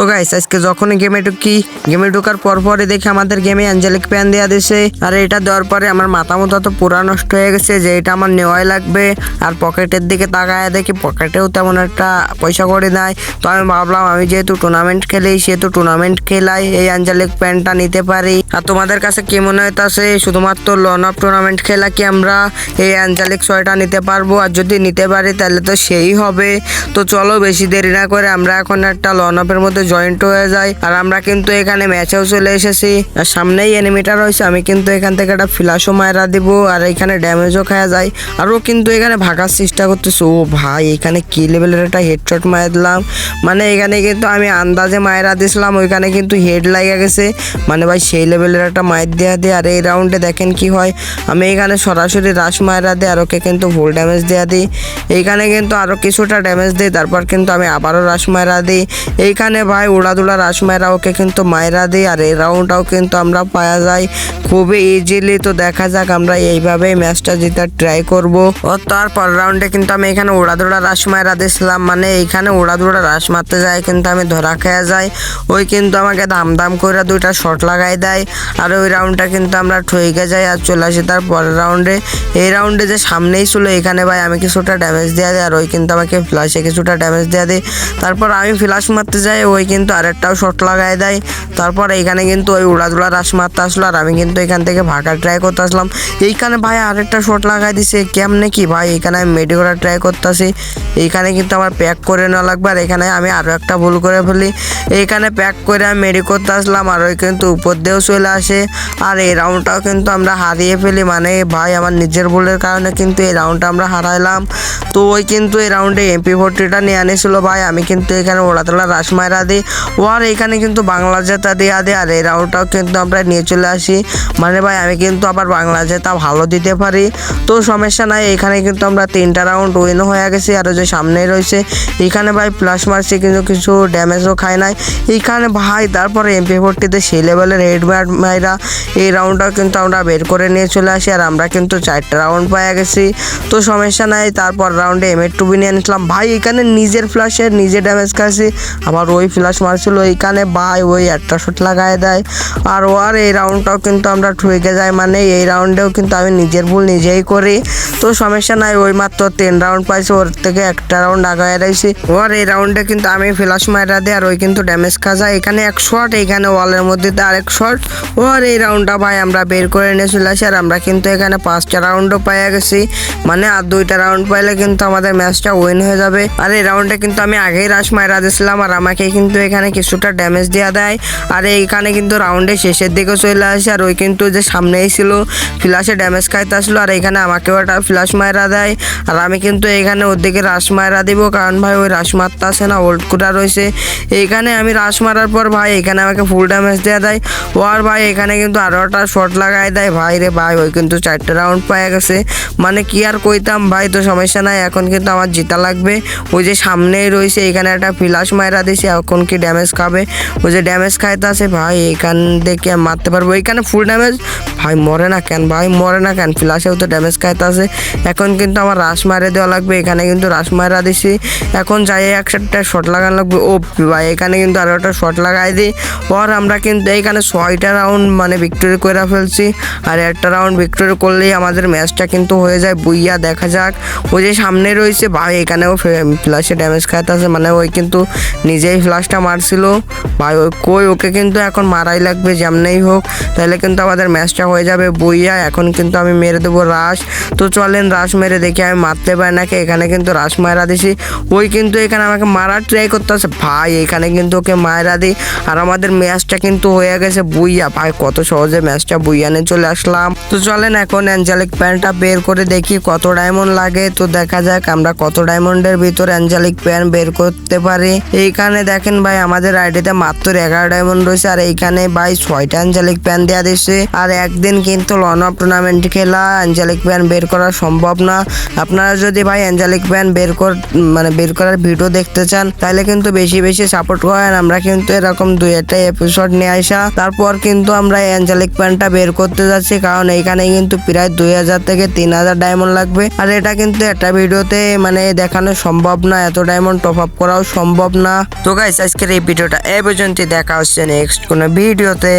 তো গাইস আজকে যখনই গেমে ঢুকি গেমে ঢুকার পর পরে দেখি আমাদের গেমে অ্যাঞ্জেলিক প্যান দেওয়া দিছে। আর এটা দেওয়ার পরে আমার মাথা মতো তো পুরা নষ্ট হয়ে গেছে যে এটা আমার নেওয়াই লাগবে। আর পকেটের দিকে তাকায় দেখি পকেটেও তেমন একটা পয়সা করে নাই। তো আমি ভাবলাম, আমি যেহেতু টুর্নামেন্ট খেলি, সেহেতু টুর্নামেন্ট খেলাই এই অ্যাঞ্জেলিক প্যানটা নিতে পারি। আর তোমাদের কাছে কি মনে হইতাছে, শুধুমাত্র লন অফ টুর্নামেন্ট খেলা কি আমরা এই অ্যাঞ্জেলিক ছয়টা নিতে পারব? আর যদি নিতে পারি, তাহলে তো সেই হবে। তো চলো বেশি দেরি না করে আমরা এখন একটা লন অফের মধ্যে জয়েন্ট হয়ে যায়। আর আমরা কিন্তু এখানে ম্যাচেও চলে এসেছি। আর সামনেই এনিমিটা রয়েছে, আমি কিন্তু এখান থেকে একটা ফ্লাশও মায়েরা দিব। আর এখানে ড্যামেজও খাওয়া যায়। আর ও কিন্তু এখানে ভাগার চেষ্টা করতেছে। ও ভাই, এখানে কি লেভেলের একটা হেডশট মারা দিলাম। মানে এখানে কিন্তু আমি আন্দাজে মায়েরা দিছিলাম, ওইখানে কিন্তু হেড লাগা গেছে। মানে ভাই, সেই লেভেলের একটা মায়ের দেওয়া দিয়ে। আর এই রাউন্ডে দেখেন কি হয়, আমি এখানে সরাসরি রাশ মায়েরা দিই আর ওকে কিন্তু ভুল ড্যামেজ দেওয়া দিই। এইখানে কিন্তু আরও কিছুটা ড্যামেজ দিই, তারপর কিন্তু আমি আবারও রাশ মায়েরা দিই। এইখানে ভাই উড়াদুড়া রাশ মায়েরা ওকে কিন্তু মায়েরা দিই আর এই রাউন্ডটাও কিন্তু আমরা পাওয়া যায় খুবই ইজিলি তো দেখা যাক আমরা এইভাবেই ম্যাচটা জেতার ট্রাই করব। ও, তারপর রাউন্ডে কিন্তু আমি এখানে উড়াদুড়া রাশ মায়েরা দিয়েছিলাম মানে এইখানে উড়াদুড়া রাশ মারতে যায় কিন্তু আমি ধরা খেয়ে যাই। ওই কিন্তু আমাকে দাম দাম করে দুইটা শট লাগাই দেয় আর ওই রাউন্ডটা কিন্তু আমরা ঠইকে যাই আর চলে আসি তার পরের রাউন্ডে এই রাউন্ডে যে সামনেই ছিল, এখানে ভাই আমি কিছুটা ড্যামেজ দেওয়া দিই আর ওই কিন্তু আমাকে ফ্লাশে কিছুটা ড্যামেজ দেওয়া দিই তারপর আমি ফ্লাশ মারতে যাই, ওই কিন্তু আরেকটাও শট লাগাই দেয়। তারপর এইখানে কিন্তু ওই উড়াদুড়া রাশ মারতে আসলো আর আমি কিন্তু এখান থেকে ভাগার ট্রাই করতে আসলাম। এইখানে ভাই আরেকটা শট লাগাই দিছে, কেমনে কি ভাই? এখানে আমি মেডি করার ট্রাই করতেছি। এইখানে কিন্তু আমার প্যাক করে নেওয়া লাগবে আর এখানে আমি আরও একটা ভুল করে ফেলি। এইখানে প্যাক করে আমি মেডি করতে আসলাম আর ওই কিন্তু উপর দিয়েও চলে আসে। আর এই রাউন্ডটাও কিন্তু আমরা হারিয়ে ফেলি। মানে ভাই আমার নিজের ভুলের কারণে কিন্তু এই রাউন্ডটা আমরা হারাইলাম। তো ওই কিন্তু এই রাউন্ডে এমপি ফোরটিটা নিয়ে আনেছিল ভাই। আমি কিন্তু এখানে ওড়াতলা রাস মারা ও আর এখানে কিন্তু বাংলা জেতা দেওয়া দেয়, আর এই রাউন্ডটাও কিন্তু আমরা নিয়ে চলে আসি। মানে ভাই, আমি কিন্তু আবার বাংলা জেতা ভালো দিতে পারি। তো সমস্যা নাই, এখানে কিন্তু আমরা তিনটা রাউন্ড উইন হয়ে গেছি, আর যে সামনেই রয়েছে। এখানে ভাই প্লাস মারছি কিন্তু কিছু ড্যামেজও খায় নাই। এইখানে ভাই, তারপরে এমপি ফোরটিতে সেই লেভেলের হেড মাইরা এই রাউন্ডটাও কিন্তু আমরা বের করে নিয়ে চলে আসি, আর আমরা কিন্তু চারটা রাউন্ড পাইয়া গেছি। তো সমস্যা নাই, তারপর রাউন্ডে এম এর টুবি নিয়ে নিয়েছিলাম ভাই, এখানে নিজের ফ্ল্যাশে নিজে ড্যামেজ খাচ্ছি আবার ওই ফ্ল্যাশ মারছিল এইখানে ভাই, ওই একটা শট লাগায় দেয়। আর ও, আর এই রাউন্ডটাও কিন্তু আমরা ঠুকে যাই। মানে এই রাউন্ডেও কিন্তু আমি নিজের ভুল নিজেই করি। তো সমস্যা নাই, ওই মাত্র তিন রাউন্ড পাইছে, ওর থেকে একটা রাউন্ড আগায় রয়েছি ওর এই রাউন্ডে কিন্তু আমি ফ্ল্যাশ মারা দিই, আর ওই কিন্তু ড্যামেজ খা যায়। এখানে এক শট এইখানে ওয়ালের মধ্যে আরেক শট ওর এই রাউন্ডটা ভাই আমরা বের করে নিয়ে চলে আসি, আর আমরা কিন্তু এখানে পাঁচটা রাউন্ডও পাইয়া গেছি। মানে আর দুইটা রাউন্ড পাইলে কিন্তু আমাদের ম্যাচটা উইন হয়ে যাবে। আর এই রাউন্ডে কিন্তু আমি আগেই রাশ মারা দিয়েছিলাম আর আমাকে কিন্তু এখানে কিছুটা ড্যামেজ দেওয়া দেয়। আর এইখানে কিন্তু রাউন্ডে শেষের দিকে চলে আসে। আর ওই কিন্তু যে সামনেই ছিল ফ্ল্যাশে ড্যামেজ খাইতে আসলো। আর এখানে আমাকেও একটা ফ্ল্যাশ মারা দেয়। আর আমি কিন্তু এখানে ওর দিকে রাশ মারা দিব। কারণ ভাই, ওই রাশ মারতে আসে না ওল্ড কুটা রয়েছে। এইখানে আমি রাশ মারার পর ভাই, এখানে আমাকে ফুল ড্যামেজ দেওয়া দেয়। ও আর ভাই, এখানে কিন্তু আরও একটা শট লাগাই দেয়। ভাই রে ভাই, ওই কিন্তু চারটে রাউন্ড পায়ে গেছে। মানে কি আর কইতাম ভাই, তো সমস্যা নাই। এখন কিন্তু আমার জিতা লাগবে। ওই যে সামনেই রয়েছে, এখানে একটা ফ্লাশ মারা দিয়েছে এখন কি ড্যামেজ খাবে। ওই যে ড্যামেজ খাইতে আছে ভাই এখান থেকে মারতে পারব। এখানে ফুল ড্যামেজ ভাই মরে না কেন? ভাই মরে না কেন? ফ্লাশেও তো ড্যামেজ খাইতে আছে এখন কিন্তু আমার রাশ মারে দেওয়া লাগবে। এখানে কিন্তু রাশ মারা দিছি। এখন যাই একটা শট লাগানো লাগবে। ও ভাই এখানে কিন্তু আরও একটা শট লাগাই দিই। পর আমরা কিন্তু এইখানে ছয়টা রাউন্ড মানে ভিক্টোরি করে ফেলছি। আর একটা রাউন্ড ভিক্টোরি করলেই আমাদের ম্যাচটা কিন্তু হয়ে যায়। বুইয়া দেখা যাক। ওই যে সামনে রয়েছে, ভাই এখানেও ফ্লাশে ড্যামেজ খাইতে আছে মানে ওই কিন্তু নিজেই ফ্লাশটা মারছিল। ভাই কই? ওকে কিন্তু এখন মারাই লাগবে, যেমনেই হোক। তাহলে কিন্তু আমাদের ম্যাচটা হয়ে যাবে বইয়া। এখন কিন্তু আমি মেরে দেবো রাশ। তো চলেন, রাশ মেরে দেখি আমি মারতে পারি নাকি। এখানে কিন্তু রাশ মারা দিছি। ওই কিন্তু এখানে আমাকে মারার ট্রাই করতে আছে। ভাই, এখানে কিন্তু ওকে মায়েরা দিই। আর আমাদের ম্যাচটা কিন্তু হয়ে গেছে বুইয়া। ভাই, কত সহজে ম্যাচটা বুইয়ানে চলে আসলাম। তো চলেন এখন অ্যাঞ্জেলিক প্যানটা বের করে দেখি কত ডায়মন্ড লাগে। তো দেখা যাক আমরা কত ডায়মন্ডের ভিতর অ্যাঞ্জেলিক প্যান বের করতে পারি। এইখানে দেখেন ভাই, আমাদের আইডিতে মাত্র এগারো ডায়মন্ড রয়েছে, আর এইখানে ভাই ছয়টা আঞ্চলিক প্যান দেওয়া দিচ্ছে আর একদিন কিন্তু লন অফ টুর্নামেন্ট খেলা আঞ্চলিক প্যান বের করা সম্ভব না। আপনারা যদি ভাই আঞ্চলিক প্যান বের কর মানে বের করার ভিডিও দেখতে চান, তাহলে কিন্তু বেশি বেশি সাপোর্ট করেন। আমরা কিন্তু এরকম দুই একটা এপিসোড নিয়ে আসা। তারপর কিন্তু আমরা অ্যাঞ্জেলিক প্যানটা বের করতে যাচ্ছি, কারণ এইখানে কিন্তু প্রায় দুই হাজার থেকে তিন হাজার ডায়মন্ড লাগবে। আর এটা কিন্তু একটা ভিডিওতে মানে দেখানো সম্ভব না, এত ডায়মন্ড টপ আপ করাও সম্ভব না। তো গাইস আজকের এই ভিডিওটা এ পর্যন্ত দেখা হচ্ছে নেক্সট কোনো ভিডিওতে।